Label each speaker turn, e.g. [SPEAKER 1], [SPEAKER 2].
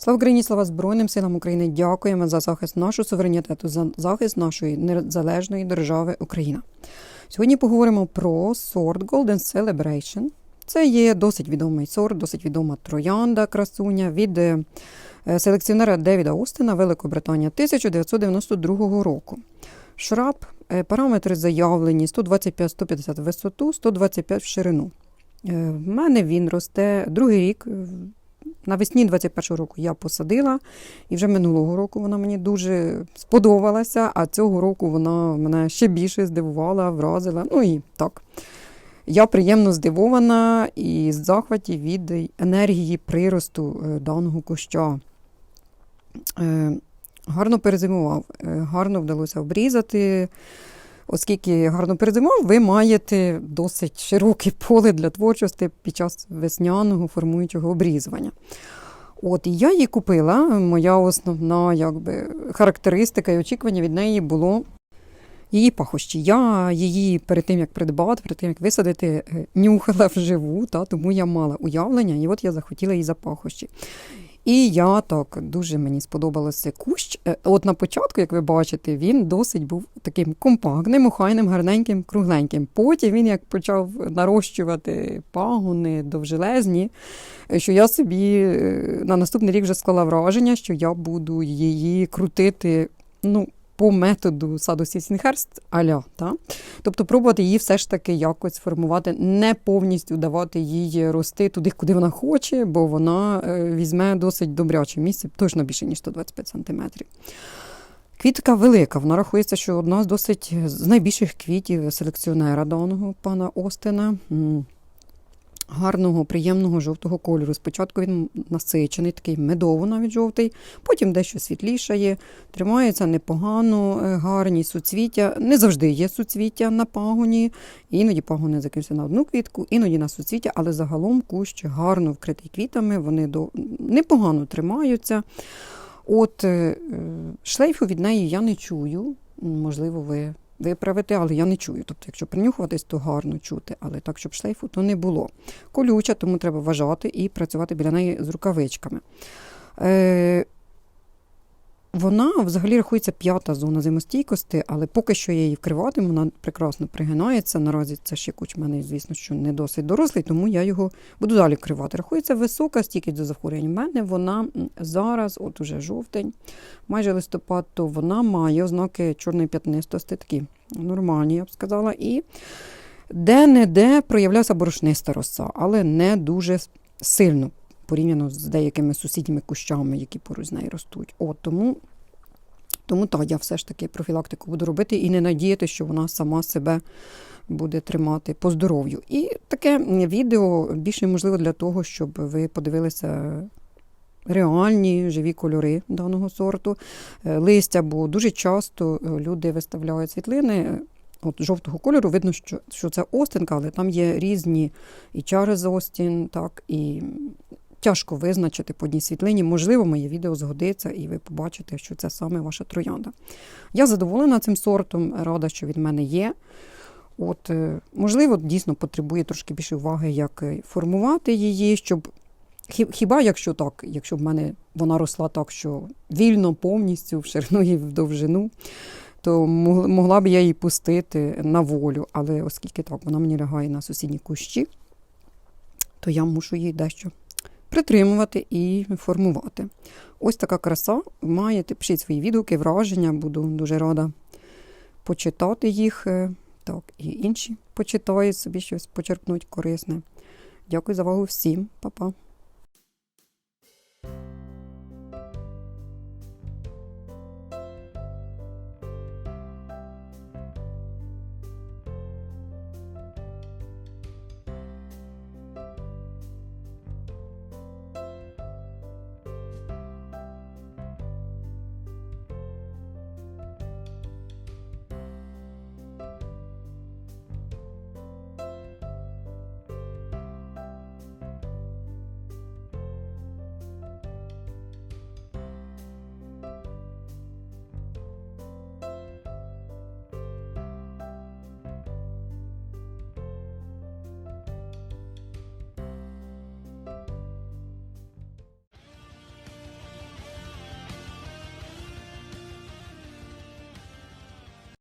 [SPEAKER 1] Слава Україні, слава Збройним силам України. Дякуємо за захист нашого суверенітету, за захист нашої незалежної держави Україна. Сьогодні поговоримо про сорт Golden Celebration. Це є досить відомий сорт, досить відома троянда красуня від е, селекціонера Девіда Остина, Великобританія 1992 року. Шраб, е, параметри заявлені 125-150 в висоту, 125 в ширину. Е, В мене він росте другий рік. Навесні 21-го року я посадила, і вже минулого року вона мені дуже сподобалася, а цього року вона мене ще більше здивувала, вразила. Ну і так. Я приємно здивована і з захваті від енергії приросту е, даного куща. Е, Гарно перезимував, е, гарно вдалося обрізати. Оскільки гарно перезимував, ви маєте досить широке поле для творчості під час весняного формуючого обрізування. От і я її купила. Моя основна якби, характеристика і очікування від неї було її пахощі. Я її перед тим, як придбати, перед тим, як висадити, е, нюхала вживу, та, тому я мала уявлення, і от я захотіла її за пахощі. І я так дуже мені сподобалося кущ. Е, От на початку, як ви бачите, він досить був таким компактним, охайним, гарненьким, кругленьким. Потім він як почав нарощувати пагони довжелезні, е, що я собі е, на наступний рік вже склала враження, що я буду її крутити. ну, по методу саду Сіснхерст аля, та? тобто пробувати її все ж таки якось формувати, не повністю давати їй рости туди, куди вона хоче, бо вона е, візьме досить добряче місце, точно більше, ніж 125 сантиметрів. Квітка велика, вона рахується, що одна з досить з найбільших квітів селекціонера даного пана Остина. Гарного, приємного жовтого кольору. Спочатку він насичений, такий медово навіть жовтий, потім дещо світлішає, тримається непогано, е, гарні суцвіття. Не завжди є суцвіття на пагоні. Іноді пагони закінчуються на одну квітку, іноді на суцвіття, але загалом кущ гарно вкритий квітами, вони до... непогано тримаються. От е, е, шлейфу від неї я не чую. Можливо, ви виправити, але я не чую. Тобто, якщо принюхуватись, то гарно чути, але так, щоб шлейфу, то не було. Колюча, тому треба вважати і працювати біля неї з рукавичками. Е, вона взагалі рахується п'ята зона зимостійкості, але поки що я її вкриватиму, вона прекрасно пригинається. Наразі це ще куч мене, звісно, що не досить дорослий, тому я його буду далі вкривати. Рахується висока стійкість до захворювань. У мене вона зараз, от уже жовтень, майже листопад, то вона має ознаки чорної п'ятнистості, такі нормальні, я б сказала. І де-не-де проявлявся борошниста роса, але не дуже сильно порівняно з деякими сусідніми кущами, які поруч з нею ростуть. От тому, тому так, я все ж таки профілактику буду робити і не надіяти, що вона сама себе буде тримати по здоров'ю. І таке відео більше можливо для того, щоб ви подивилися. Реальні живі кольори даного сорту, Е, листя, бо дуже часто е, люди виставляють світлини е, от жовтого кольору. Видно, що, що це Остинка, але там є різні і Чарльз Остін, так, і тяжко визначити по одній світлині. Можливо, моє відео згодиться, і ви побачите, що це саме ваша троянда. Я задоволена цим сортом, рада, що від мене є. От, е, можливо, дійсно потребує трошки більше уваги, як е, формувати її, щоб хіба якщо так, якщо в мене вона росла так, що вільно повністю в ширину і в довжину, то могла б я її пустити на волю. Але оскільки так, вона мені лягає на сусідні кущі, то я мушу її дещо притримувати і формувати. Ось така краса. Маєте, пишіть свої відгуки, враження, буду дуже рада почитати їх. е, Так, і інші почитають собі щось почерпнуть корисне. Дякую за увагу всім, Па-па.